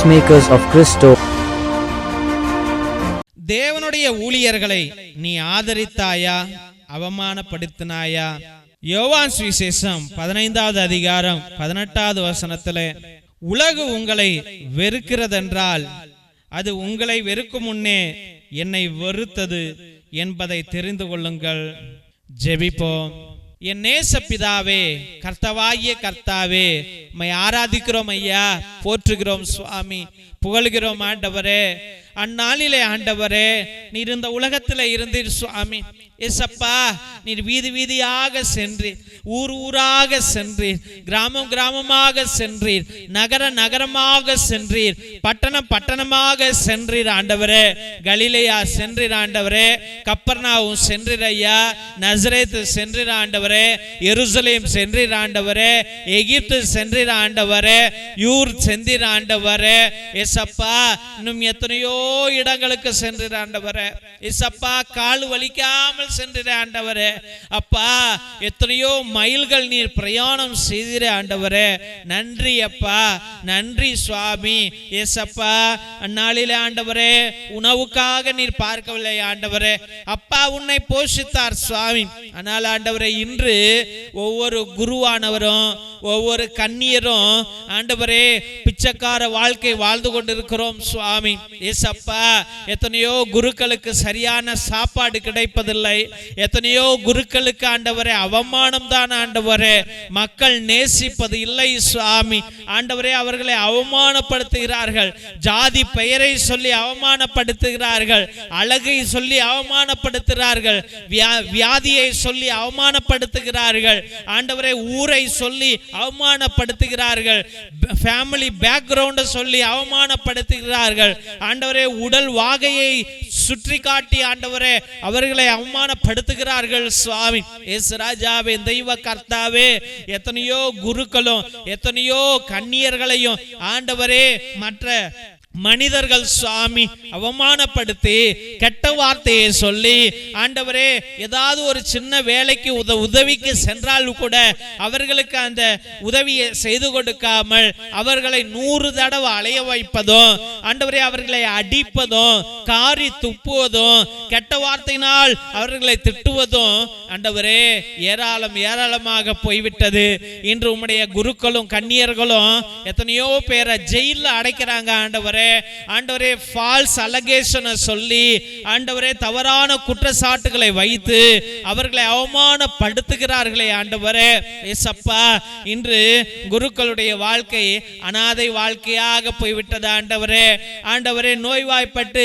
Peacemakers of Christo. தேவனுடைய ஊழியர்களை நீ ஆதரித்தாயா? அவமானப்படுத்தினாயா? யோவான் சுவிசேஷம் பதினைந்தாவது அதிகாரம் பதினெட்டாவது வசனத்துல உலகு உங்களை வெறுக்கிறதென்றால் அது உங்களை வெறுக்கும் முன்னே என்னை வெறுத்தது என்பதை தெரிந்து கொள்ளுங்கள். ஜெபிப்போம். என் நேச பிதாவே கர்த்தவாகிய கர்த்தாவே உம்மை ஆராதிக்கிறோம் ஐயா போற்றுகிறோம் சுவாமி புகழ்கிறோம் ஆண்டவரே. அந்நாளிலே ஆண்டவரே நீர் இந்த உலகத்தில் இருந்தீர் சுவாமி. எசப்பா நீர் வீதி வீதியாக சென்றீர் ஊர் ஊராக சென்றீர் கிராமம் கிராமமாக சென்றீர் நகர நகரமாக சென்றீர் பட்டணம் பட்டணமாக சென்றீர் ஆண்டவரே. கலிலையா சென்றீர் ஆண்டவரே. கப்பர்னாவும் சென்றீர் ஐயா. நசரேத்து சென்றீர் ஆண்டவரே. எருசலேம் சென்றீர் ஆண்டவரே. எகிப்து சென்றீர் ஆண்டவரே. யூர் சென்றீர் ஆண்டவரே. எசப்பா இன்னும் எத்தனையோ இடங்களுக்கு சென்றிட ஆண்டவரே. இசப்பா கால் வலிக்காமல் சென்றிட ஆண்டவரே. அப்பா எத்தனையோ மைல்கள் நீர் பிரயாணம் செய்திட ஆண்டவரே. நன்றி அப்பா நன்றி சுவாமி. ஏசப்பா அந்நாளில ஆண்டவரே உணவுக்காக நீர் பார்க்கவில்லை ஆண்டவரே. அப்பா உன்னை போஷித்தார் சுவாமி. ஆனால் ஆண்டவரே இன்று ஒவ்வொரு குருவானவரும் ஒவ்வொரு கண்ணியரும் ஆண்டவரே பிச்சைக்கார வாழ்க்கை வாழ்ந்து கொண்டிருக்கிறோம் சுவாமி. ஏசப்பா எத்தனையோ குருக்களுக்கு சரியான சாப்பாடு கிடைப்பதில்லை. எத்தனையோ குருக்களுக்கு ஆண்டவரே அவமானம் தான் ஆண்டவரே. மக்கள் நேசிப்பது இல்லை சுவாமி. ஆண்டவரே அவர்களை அவமானப்படுத்துகிறார்கள். ஜாதி பெயரை சொல்லி அவமானப்படுத்துகிறார்கள். அழகை சொல்லி அவமானப்படுத்துகிறார்கள். வியா- வியாதியை சொல்லி அவமானப்படுத்துகிறார்கள். ஆண்டவரே ஊரை சொல்லி அவமானப்படுத்துகிறார்கள். ஃபேமிலி பேக்ரவுண்டை சொல்லி அவமானப்படுத்துகிறார்கள். ஆண்டவரே உடல் வாகையை சுற்றி காட்டி ஆண்டவரே அவர்களை அவமானப்படுத்துகிறார்கள் சுவாமி. எஸ் ராஜாவே தெய்வ கர்த்தாவே எத்தனையோ குருக்களும் எத்தனையோ கன்னியர்களையும் ஆண்டவரே மற்ற மனிதர்கள் சுவாமி அவமானப்படுத்தி கெட்ட வார்த்தையை சொல்லி ஆண்டவரே ஏதாவது ஒரு சின்ன வேலைக்கு உத உதவிக்கு சென்றால் கூட அவர்களுக்கு அந்த உதவியை செய்து கொடுக்காமல் அவர்களை நூறு தடவை அலைய வைப்பதும் ஆண்டவரே அவர்களை அடிப்பதும் காரி துப்புவதும் கெட்ட வார்த்தையினால் அவர்களை திட்டுவதும் ஆண்டவரே ஏராளம் ஏராளமாக போய்விட்டது. இன்று உம்முடைய குருக்களும் கன்னியர்களும் எத்தனையோ பேரை ஜெயிலில் அடைக்கிறாங்க ஆண்டவரே. ஆண்டவரே ஃபால்ஸ் அலகேஷனை சொல்லி ஆண்டவரே தவறான குற்றச்சாட்டுகளை வைத்து அவர்களை அவமானப்படுத்துகிறார்களே ஆண்டவரே. ஏசப்பா இன்று குருக்களுடைய வாழ்க்கை அனாதை வாழ்க்கையாக போய்விட்டது ஆண்டவரே. ஆண்டவரே நோய்வாய்ப்பட்டு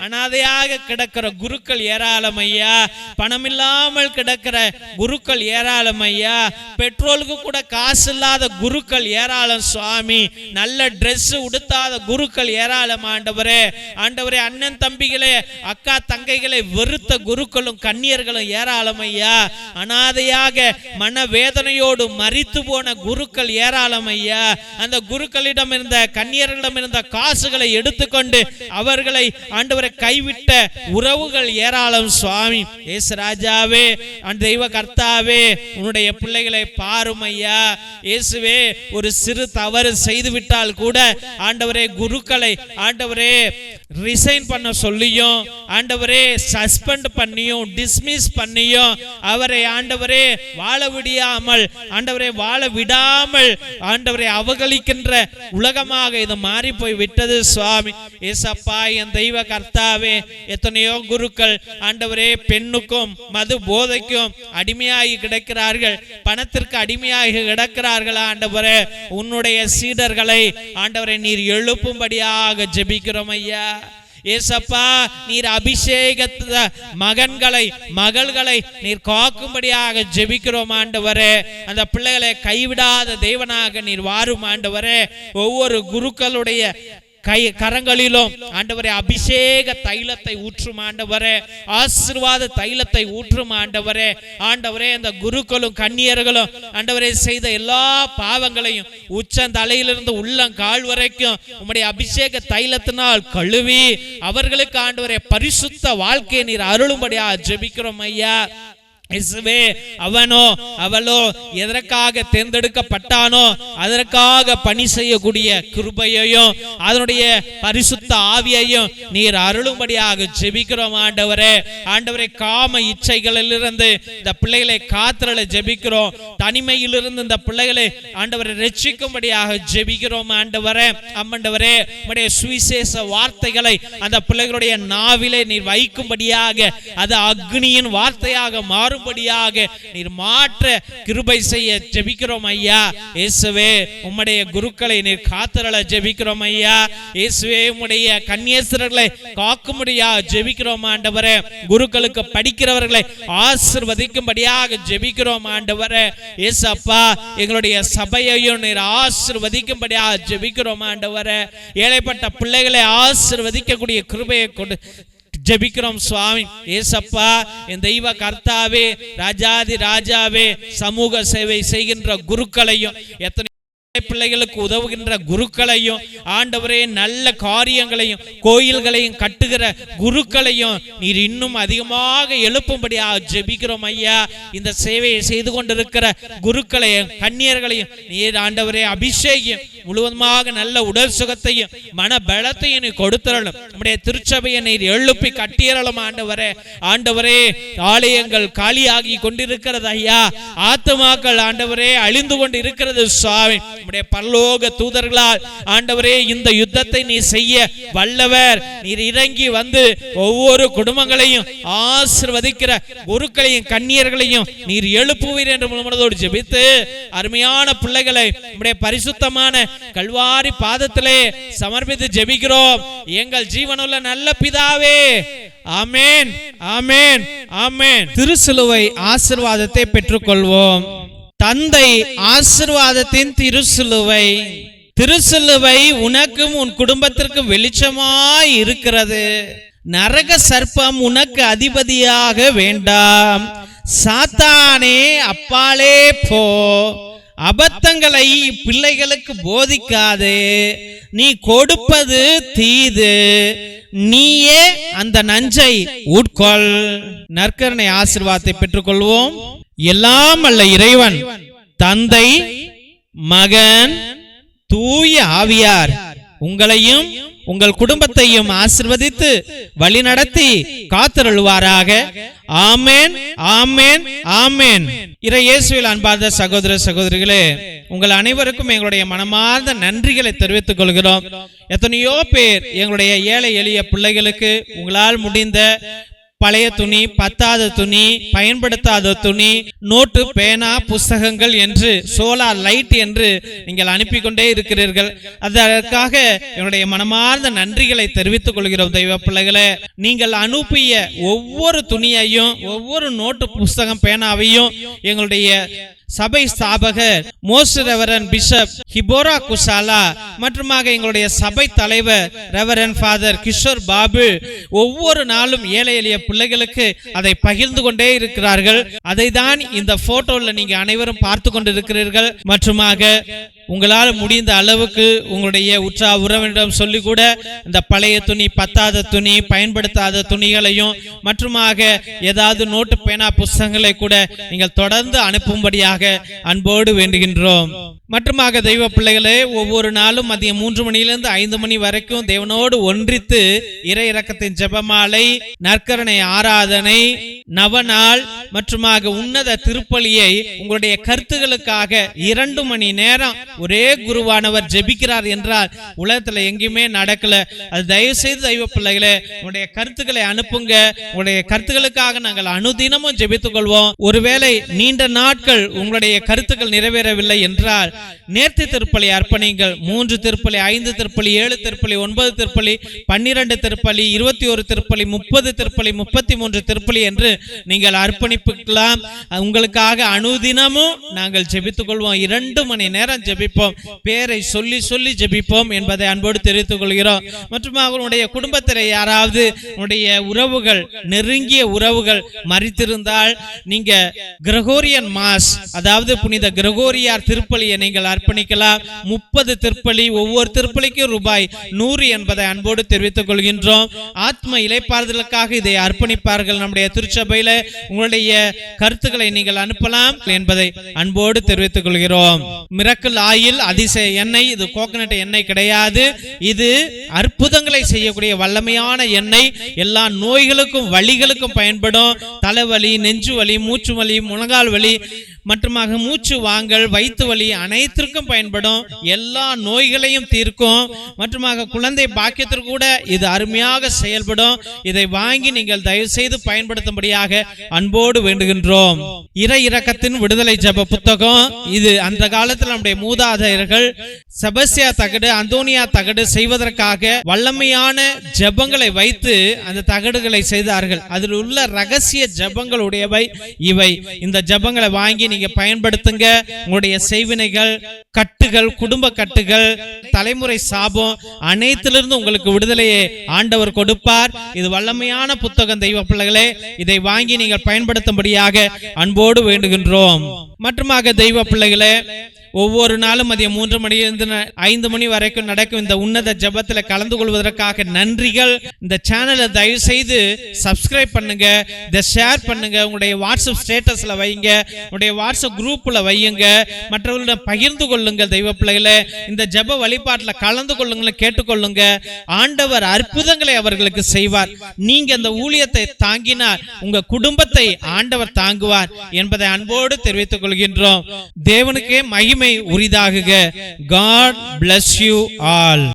அனாதையாக கிடக்கிற குருக்கள் ஏராளம் ஐயா. பணம் இல்லாமல் கிடக்கிற குருக்கள் ஏராளம் ஐயா. பெட்ரோலுக்கு கூட காசு இல்லாத குருக்கள் ஏராளம் சுவாமி. நல்ல ட்ரெஸ் உடுத்தாத குருக்கள் ஏராளம் ஆண்டவரே. ஆண்டவரே அண்ணன் தம்பிகளே அக்கா தங்கைகளை வெறுத்த குருக்களும் கன்னியர்களும் ஏராளம் ஐயா. அனாதையாக மன வேதனையோடு மறித்து போன குருக்கள் ஏராளம் ஐயா. அந்த குருக்களிடம் இருந்த கன்னியர்களிடம் இருந்த காசுகளை எடுத்துக்கொண்டு அவர்களை ஆண்டவரை கைவிட்ட உறவுகள் ஏராளம் சுவாமி. ஏசு ராஜாவே அந்த தெய்வ கர்த்தாவே உன்னுடைய பிள்ளைகளை பாரும் ஐயா இயேசுவே ஒரு சிறு தவறு செய்து விட்டால் கூட ஆண்டவரே குருக்களை ஆண்டவரே ரிசைன் பண்ண சொல்லியும் ஆண்டவரே சஸ்பெண்ட் பண்ணியும் டிஸ்மிஸ் பண்ணியும் அவரை ஆண்டவரே வாழ விடியாமல் ஆண்டவரே வாழ விடாமல் ஆண்டவரை அவகலிக்கின்ற உலகமாக இது மாறி போய் விட்டது. சுவாமி ஏசப்பா என் தெய்வ கர்த்தாவே எத்தனையோ குருக்கள் ஆண்டவரே பெண்ணுக்கும் மது போதைக்கும் அடிமையாகி கிடக்கிறார்கள். பணத்திற்கு அடிமையாகி கிடக்கிறார்கள் ஆண்டவரே? உன்னுடைய சீடர்களை ஆண்டவரை நீர் எழுப்பும்படியாக ஜெபிக்கிறோம் ஐயா. ஏசப்பா நீர் அபிஷேகத்த மகன்களை மகள்களை நீர் காக்கும்படியாக ஜெபிக்கிறோம் ஆண்டவரே. அந்த பிள்ளைகளை கைவிடாத தெய்வனாக நீர் வாரும் ஆண்டவரே. ஒவ்வொரு குருக்களுடைய கை கரங்களிலும் ஆண்டவரே அபிஷேக தைலத்தை ஊற்றும் ஆண்டவரே ஆசீர்வாத தைலத்தை ஊற்றும் ஆண்டவரே. ஆண்டவரே அந்த குருக்களும் கன்னியர்களும் ஆண்டவரே செய்த எல்லா பாவங்களையும் உச்சந்தலையிலிருந்து உள்ளம் கால் வரைக்கும் உம்முடைய அபிஷேக தைலத்தினால் கழுவி அவர்களுக்கு ஆண்டவரே பரிசுத்த வாழ்க்கையை நீர் அருளும்படியா ஜெபிக்கிறோம் ஐயா. இசுவே அவனோ அவளோ எதற்காக தேர்ந்தெடுக்கப்பட்டானோ அதற்காக பணி செய்யக்கூடிய கிருபையையும் அதனுடைய பரிசுத்த ஆவியையும் நீர் அருளும்படியாக ஜெபிக்கிறோம் ஆண்டவரே. ஆண்டவரே காம இச்சைகளிலிருந்து இந்த பிள்ளைகளை காத்திரல ஜெபிக்கிறோம். தனிமையிலிருந்து இந்த பிள்ளைகளை ஆண்டவரை ரட்சிக்கும்படியாக ஜெபிக்கிறோம் ஆண்டவரே. அம்மண்டவரே உடைய சுவிசேஷ வார்த்தைகளை அந்த பிள்ளைகளுடைய நாவிலே நீர் வைக்கும்படியாக அது அக்னியின் வார்த்தையாக மாறும். மாறும்படியாக நீர் மாற்ற கிருபை செய்ய ஜெபிக்கிறோம் ஐயா. இயேசுவே உம்முடைய குருக்களை நீர் காத்தரல ஜெபிக்கிறோம் ஐயா. இயேசுவே உம்முடைய கன்னியேஸ்வரர்களை காக்கும்படியா ஜெபிக்கிறோம் ஆண்டவரே. குருக்களுக்கு படிக்கிறவர்களை ஆசிர்வதிக்கும்படியாக ஜெபிக்கிறோம் ஆண்டவரே. இயேசப்பா எங்களுடைய சபையையும் நீர் ஆசிர்வதிக்கும்படியாக ஜெபிக்கிறோம் ஆண்டவரே. ஏழைப்பட்ட பிள்ளைகளை ஆசிர்வதிக்கக்கூடிய கிருபையை கொண்டு ஜெபிக்கிறோம் சுவாமி. ஏசப்பா என் தெய்வ கர்த்தாவே ராஜாதி ராஜாவே சமூக சேவை செய்கின்ற குருக்களையும் எத்தனை பிள்ளைகளுக்கு உதவுகின்ற குருக்களையும் ஆண்டவரே நல்ல காரியங்களையும் கோயில்களையும் கட்டுகிற குருக்களையும் நீர் இன்னும் அதிகமாக எழுப்பும்படியா ஜெபிக்கிறோம் ஐயா. இந்த சேவையை செய்து கொண்டிருக்கிற குருக்களையும் கன்னியர்களையும் நீர் ஆண்டவரே அபிஷேகம் முழுவதுமாக நல்ல உடல் சுகத்தையும் மன பலத்தையும் நீ கொடுத்தரலும் நம்முடைய திருச்சபையை நீர் எழுப்பி கட்டியறலும் ஆண்டவரே. ஆண்டவரே ஆலயங்கள் காலியாகி கொண்டிருக்கிறது ஐயா. ஆத்துமாக்கள் ஆண்டவரே அழிந்து கொண்டு இருக்கிறது சுவாமி. நம்முடைய பரலோக தூதர்களால் ஆண்டவரே இந்த யுத்தத்தை நீ செய்ய வல்லவர். நீர் இறங்கி வந்து ஒவ்வொரு குடும்பங்களையும் ஆசிர்வதிக்கிற குருக்களையும் கன்னியர்களையும் நீர் எழுப்புவீர் என்று முழுமனதோடு ஜெபித்து அருமையான பிள்ளைகளை நம்முடைய பரிசுத்தமான கல்வாரி பாதத்திலே சமர்ப்பித்து ஜெபிக்கிறோம். எங்கள் ஜீவனுள்ள நல்ல பிதாவே ஆமேன் அமேன் ஆமென். திருசிலுவை ஆசிர்வாதத்தை பெற்றுக்கொள்வோம். தந்தை ஆசிர்வாதத்தின் திருசிலுவை திருசிலுவை உனக்கும் உன் குடும்பத்திற்கும் வெளிச்சமாய் இருக்கிறது. நரக சர்ப்பம் உனக்கு அதிபதியாக வேண்டாம். சாத்தானே அப்பாலே போ. அபத்தங்களை பிள்ளைகளுக்கு போதிக்காது. நீ கொடுப்பது தீது. நீயே அந்த நஞ்சை உட்கொள். நற்கரணை ஆசிர்வாதத்தை பெற்றுக்கொள்வோம். எல்லாம் அல்ல இறைவன் தந்தை மகன் தூய ஆவியார். உங்களையும் உங்கள் குடும்பத்தையும் ஆசிர்வதித்து வழிநடத்தி காத்தருள்வாராக. ஆமேன் ஆமேன் ஆமேன். இறையேசுவில் அன்பார்ந்த சகோதர சகோதரிகளே உங்கள் அனைவருக்கும் எங்களுடைய மனமார்ந்த நன்றிகளை தெரிவித்துக் கொள்கிறோம். எத்தனையோ பேர் எங்களுடைய ஏழை எளிய பிள்ளைகளுக்கு உங்களால் முடிந்த பழைய துணி பத்தாத துணி பயன்படுத்தாத துணி நோட்டு பேனா புஸ்தகங்கள் என்று சோலார் லைட் என்று நீங்கள் அனுப்பி கொண்டே இருக்கிறீர்கள். அதற்காக என்னுடைய மனமார்ந்த நன்றிகளை தெரிவித்துக் கொள்கிறோம் தெய்வ பிள்ளைகளே. நீங்கள் அனுப்பிய ஒவ்வொரு துணியையும் ஒவ்வொரு நோட்டு புஸ்தகம் பேனாவையும் எங்களுடைய சபை ஸ்தாபகர் மோஸ்ட் ரெவரன் பிஷப் ஹிபோரா குசாலா மற்றுமாக எங்களுடைய சபை தலைவர் ரெவரன் ஃபாதர் கிஷோர் பாபு ஒவ்வொரு நாளும் ஏழை எளிய பிள்ளைகளுக்கு அதை பகிர்ந்து கொண்டே இருக்கிறார்கள். அதை தான் இந்த போட்டோல நீங்க அனைவரும் பார்த்து கொண்டிருக்கிறீர்கள். மற்றுமாக உங்களால் முடிந்த அளவுக்கு உங்களுடைய உற்றா உறவினரிடம் சொல்லி கூட இந்த பழைய துணி பத்தாத துணி பயன்படுத்தாத துணிகளையும் மற்றுமாக ஏதாவது நோட்டு பேனா புஸ்தகங்களை கூட நீங்கள் தொடர்ந்து அனுப்பும்படியாக அன்போடு வேண்டுகின்றோம். மற்றுமாக தெய்வ பிள்ளைகளே ஒவ்வொரு நாளும் மதியம் மூன்று மணியிலிருந்து ஐந்து மணி வரைக்கும் தேவனோடு ஒன்றித்து இறை இறக்கத்தின் ஜெபமாலை நற்கரணை ஆராதனை நவநாள் மற்றுமாக உன்னத திருப்பலியை உங்களுடைய கருத்துகளுக்காக இரண்டு மணி நேரம் ஒரே குருவானவர் ஜெபிக்கிறார் என்றால் உலகத்துல எங்கேயுமே நடக்கல. அது தயவு செய்து தெய்வ பிள்ளைகளே உங்களுடைய கருத்துக்களை அனுப்புங்க. உங்களுடைய கருத்துக்களுக்காக நாங்கள் அனுதினமும் ஜெபித்துக் கொள்வோம். ஒருவேளை நீண்ட நாட்கள் உங்களுடைய கருத்துக்கள் நிறைவேறவில்லை என்றால் நேர்த்தி திருப்பலி அர்ப்பணிங்கள் மூன்று திருப்பலி ஐந்து திருப்பலி ஏழு திருப்பலி ஒன்பது திருப்பலி பன்னிரண்டு திருப்பலி இருபத்தி ஒரு திருப்பலி முப்பது திருப்பலி முப்பத்தி மூன்று திருப்பலி என்று நீங்கள் அர்ப்பணிப்புக்கலாம். உங்களுக்காக அனுதினமும் நாங்கள் ஜெபித்துக் கொள்வோம். இரண்டு மணி நேரம் ஜெபிப்போம். பேரை சொல்லி சொல்லி ஜெபிப்போம் என்பதை அன்போடு தெரிவித்துக் கொள்கிறோம். மற்றும் அவர்களுடைய குடும்பத்தில் யாராவது உன்னுடைய உறவுகள் நெருங்கிய உறவுகள் மறித்திருந்தால் நீங்க கிரகோரியன் மாஸ் அதாவது புனித கிரகோரியார் திருப்பலியை நீங்கள் அர்ப்பணிக்கலாம். முப்பது திருப்பலி ஒவ்வொரு திருப்பலிக்கும் ரூபாய் நூறு என்பதை அன்போடு தெரிவித்துக் கொள்கின்றோம். ஆத்ம இலைப்பாறுதலுக்காக இதை அர்ப்பணிப்பார்கள் நம்முடைய திருச்சபையில. உங்களுடைய கருத்துக்களை நீங்கள் அனுப்பலாம் என்பதை அன்போடு தெரிவித்துக் கொள்கிறோம். மிரக்கல் ஆயில் அதிசய எண்ணெய் இது கோகனட் எண்ணெய் கிடையாது. இது அற்புதங்களை செய்யக்கூடிய வல்லமையான எண்ணெய். எல்லா நோய்களுக்கும் வழிகளுக்கும் பயன்படும். தலைவலி நெஞ்சு வலி மூச்சு வலி முழங்கால் வலி மற்றுமாக மூச்சு வாங்கல் வயிற்று வலி அனைத்திற்கும் பயன்படும். எல்லா நோய்களையும் தீர்க்கும். மற்றுமாக குழந்தை பாக்கியத்திற்கு கூட இது அருமையாக செயல்படும். இதை வாங்கி நீங்கள் தயவு செய்து பயன்படுத்தும்படியாக அன்போடு வேண்டுகின்றோம். இறை இறக்கத்தின் விடுதலை ஜெப புத்தகம். இது அந்த காலத்தில் நம்முடைய மூதாதையர்கள் செபஸ்தியா தகடு அந்தோனியா தகடு செய்வதற்காக வல்லமையான ஜெபங்களை வைத்து அந்த தகடுகளை செய்தார்கள். அதில் உள்ள ரகசிய ஜெபங்களுடையவை இவை. இந்த ஜெபங்களை வாங்கி நீங்க பயன்படுத்துங்க. உங்களுடைய செய்வினைகள் கட்டுகள் குடும்ப கட்டுகள் தலைமுறை சாபம் அனைத்திலிருந்து உங்களுக்கு விடுதலையை ஆண்டவர் கொடுப்பார். இது வல்லமையான புத்தகம் தெய்வ பிள்ளைகளே. இதை வாங்கி நீங்கள் பயன்படுத்தும்படியாக அன்போடு வேண்டுகின்றோம். மற்றுமாக தெய்வ பிள்ளைகளே ஒவ்வொரு நாளும் மதியம் மூன்று மணியிலிருந்து ஐந்து மணி வரைக்கும் நடக்கும் இந்த உன்னத ஜபத்தில் கலந்து கொள்வதற்காக நன்றிகள். இந்த சேனலை தயவு செய்து சப்ஸ்கிரைப் பண்ணுங்க. இதை ஷேர் பண்ணுங்க. உங்களுடைய வாட்ஸ்அப் ஸ்டேட்டஸ்ல வைங்க. உங்களுடைய வாட்ஸ்அப் குரூப்ல வையுங்க. மற்றவர்களிடம் பகிர்ந்து கொள்ளுங்கள் தெய்வ பிள்ளைகளை. இந்த ஜெப வழிபாட்டுல கலந்து கொள்ளுங்கள் கேட்டுக்கொள்ளுங்க. ஆண்டவர் அற்புதங்களை அவர்களுக்கு செய்வார். நீங்க அந்த ஊழியத்தை தாங்கினால் உங்க குடும்பத்தை ஆண்டவர் தாங்குவார் என்பதை அன்போடு தெரிவித்துக் கொள்கின்றோம். தேவனுக்கே மகிமை உரிதாகுக. God bless you all